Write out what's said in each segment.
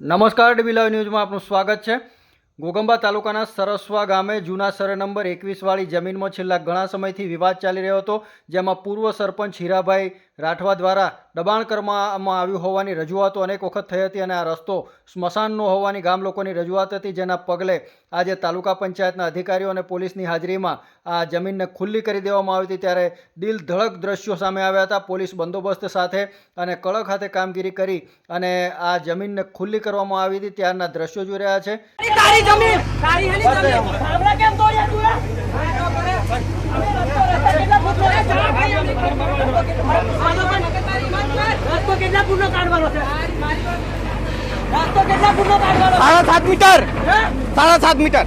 નમસ્કાર ડીબી ન્યૂઝમાં આપનું સ્વાગત છે. ગોગંબા તાલુકાના સરસવા ગામે જૂના સરે નંબર એકવીસવાળી જમીનમાં છેલ્લા ઘણા સમયથી વિવાદ ચાલી રહ્યો હતો, જેમાં પૂર્વ સરપંચ હીરાભાઈ રાઠવા દ્વારા દબાણ કરવામાં આવ્યું હોવાની રજૂઆતો અનેક વખત થઈ હતી અને આ રસ્તો સ્મશાનનો હોવાની ગામ લોકોની રજૂઆત હતી જેના પગલે આજે તાલુકા પંચાયતના અધિકારીઓ અને પોલીસની હાજરીમાં આ જમીનને ખુલ્લી કરી દેવામાં આવી હતી. ત્યારે દિલ ધડક દ્રશ્યો સામે આવ્યા હતા. પોલીસ બંદોબસ્ત સાથે અને કળક હાથે કામગીરી કરી અને આ જમીનને ખુલ્લી કરવામાં આવી હતી. ત્યારના દ્રશ્યો જોઈ રહ્યા છે. સાડા સાત મીટર હે? સાડા સાત મીટર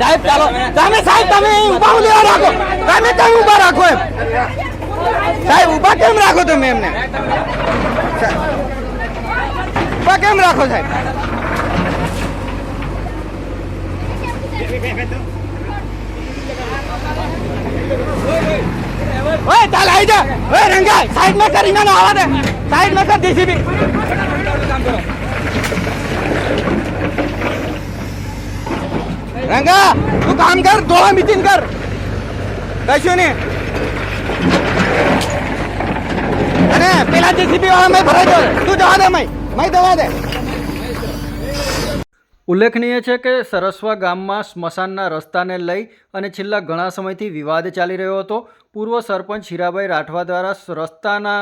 સાહેબ ચાલો તમે સાહેબ તમે અહીં ઊભા ઉભા રાખો તમે તમે ઊભા રાખો એમ સાહેબ ઊભા કેમ રાખો તમે એમને ઊભા કેમ રાખો સાહેબ ઓય રંગા સાઈડમાં કરીને ના આવા દે. સાઈડમાં કર ડીસીબી રંગા, તું કામ કર ધોળા મિટિંગ કર. કશું નહીં. અને પેલા જેસીબી વાળા મેં ભરાઈ દો તું જવા દે, મય. મય દવા દે. ઉલ્લેખનીય છે કે સરસવા ગામમાં સ્મશાનના રસ્તાને લઈ અને છેલ્લા ઘણા સમયથી વિવાદ ચાલી રહ્યો હતો. પૂર્વ સરપંચ હીરાભાઈ રાઠવા દ્વારા રસ્તાના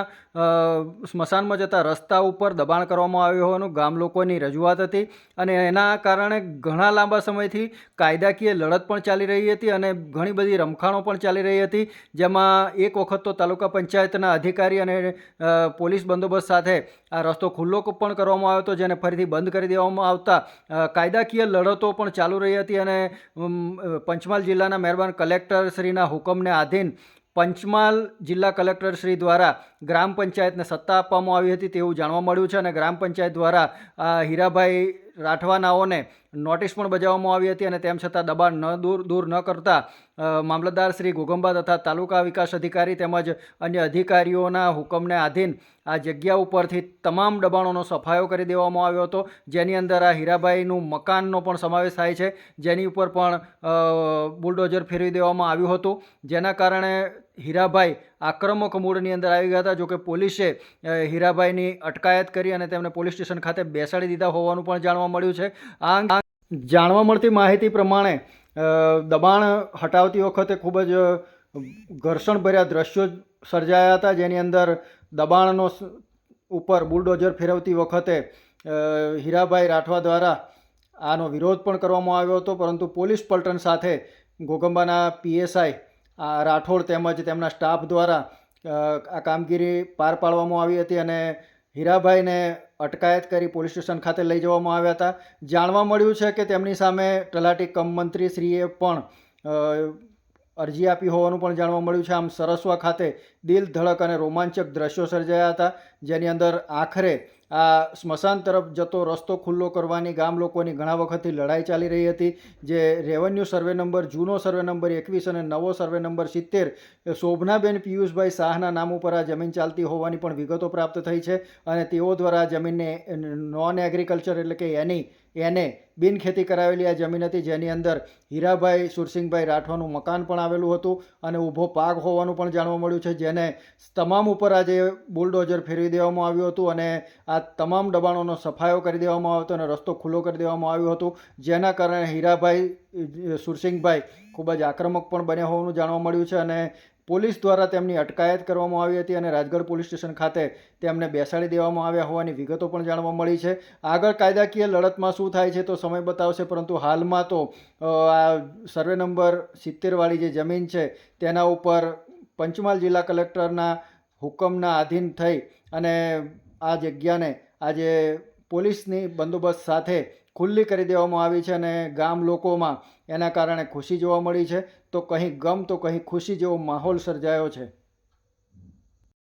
સ્મશાનમાં જતા રસ્તા ઉપર દબાણ કરવામાં આવ્યું હોવાનું ગામ લોકોની રજૂઆત હતી અને એના કારણે ઘણા લાંબા સમયથી કાયદાકીય લડત પણ ચાલી રહી હતી અને ઘણી બધી રમખાણો પણ ચાલી રહી હતી, જેમાં એક વખત તો તાલુકા પંચાયતના અધિકારી અને પોલીસ બંદોબસ્ત સાથે આ રસ્તો ખુલ્લો પણ કરવામાં આવ્યો હતો, જેને ફરીથી બંધ કરી દેવામાં આવતા કાયદાકીય લડતો પણ ચાલુ રહી હતી અને પંચમહાલ જિલ્લાના મહેરબાન કલેક્ટરશ્રીના હુકમને આધીન પંચમહાલ જિલ્લા કલેક્ટરશ્રી દ્વારા ગ્રામ પંચાયતને સત્તા આપવામાં આવી હતી તેવું જાણવા મળ્યું છે અને ગ્રામ પંચાયત દ્વારા હીરાભાઈ રાઠવાનાઓને નોટિસ પણ બજાવવામાં આવી હતી અને તેમ છતાં દબાણ ન દૂર દૂર ન કરતા મામલતદાર શ્રી ઘોગંબા તથા તાલુકા વિકાસ અધિકારી તેમજ અન્ય અધિકારીઓના હુકમને આધીન આ જગ્યા ઉપરથી તમામ દબાણોનો સફાયો કરી દેવામાં આવ્યો હતો. જેની અંદર આ હીરાભાઈનું મકાનનો પણ સમાવેશ થાય છે. જેની ઉપર પણ બુલડોઝર ફેરવી દેવામાં આવ્યું હતું. જેના કારણે હીરાભાઈ આક્રમક મૂળની અંદર આવી ગયા હતા. જોકે પોલીસે હીરાભાઈની અટકાયત કરી અને તેમને પોલીસ સ્ટેશન ખાતે બેસાડી દીધા હોવાનું પણ જાણવા મળ્યું છે. આ જાણવા મળતી માહિતી પ્રમાણે દબાણ હટાવતી વખતે ખૂબ જ ઘર્ષણભર્યા દ્રશ્યો સર્જાયા હતા, જેની અંદર દબાણનો ઉપર બુલડોઝર ફેરવતી વખતે હીરાભાઈ રાઠવા દ્વારા આનો વિરોધ પણ કરવામાં આવ્યો હતો, પરંતુ પોલીસ પલટન સાથે ગોગંબાના પીએસઆઈ, આ રાઠોડ તેમજ તેમના સ્ટાફ દ્વારા આ કામગીરી પાર પાડવામાં આવી હતી અને હીરાભાઈને અટકાયત કરી પોલીસ સ્ટેશન ખાતે લઈ જવામાં આવ્યા હતા. જાણવા મળ્યું છે કે તેમની સામે તલાટી કમ મંત્રીશ્રીએ પણ અરજી આપી હોવાનું પણ જાણવા મળ્યું છે. આમ સરસવા ખાતે દિલ ધડક અને રોમાંચક દ્રશ્યો સર્જાયા હતા. જેની અંદર આખરે આ સ્મશાન તરફ જતો રસ્તો ખુલ્લો કરવાની ગામ લોકોની ઘણા વખતથી લડાઈ ચાલી રહી હતી. જે રેવન્યુ સર્વે નંબર, જૂનો સર્વે નંબર, એકવીસ અને નવો સર્વે નંબર સિત્તેર શોભનાબેન પિયુષભાઈ શાહના નામ ઉપર આ જમીન ચાલતી હોવાની પણ વિગતો પ્રાપ્ત થઈ છે. અને તેઓ દ્વારા જમીનને નોન એગ્રીકલ્ચર એટલે કે એની એને બિનખેતી કરાવેલી આ જમીન હતી, જેની અંદર હીરાભાઈ સુરસિંહભાઈ રાઠવાનું મકાન પણ આવેલું હતું અને ઊભો પાક હોવાનું પણ જાણવા મળ્યું છે, જેને તમામ ઉપર આજે બુલડોઝર ફેરવી દેવામાં આવ્યું હતું અને આ તમામ દબાણોનો સફાયો કરી દેવામાં આવ્યો હતો અને રસ્તો ખુલ્લો કરી દેવામાં આવ્યો હતો, જેના કારણે હીરાભાઈ સુરસિંહભાઈ ખૂબ જ આક્રમક પણ બન્યા હોવાનું જાણવા મળ્યું છે અને પોલીસ દ્વારા તેમની અટકાયત કરવામાં આવી હતી અને રાજગઢ પોલીસ સ્ટેશન ખાતે તેમને બેસાડી દેવામાં આવ્યા હોવાની વિગતો પણ જાણવા મળી છે. આગળ કાયદાકીય લડતમાં શું થાય છે તો સમય બતાવશે, પરંતુ હાલમાં તો આ સર્વે નંબર સિત્તેરવાળી જે જમીન છે તેના ઉપર પંચમહાલ જિલ્લા કલેક્ટરના હુકમના આધીન થઈ અને આ જગ્યાને આજે પોલીસની બંદોબસ્ત સાથે ખુલ્લી કરી દેવામાં આવી છે અને ગામ લોકોમાં એના કારણે ખુશી જોવા મળી છે. તો કંઈ ગમ તો કંઈ ખુશી જેવો માહોલ સર્જાયો છે.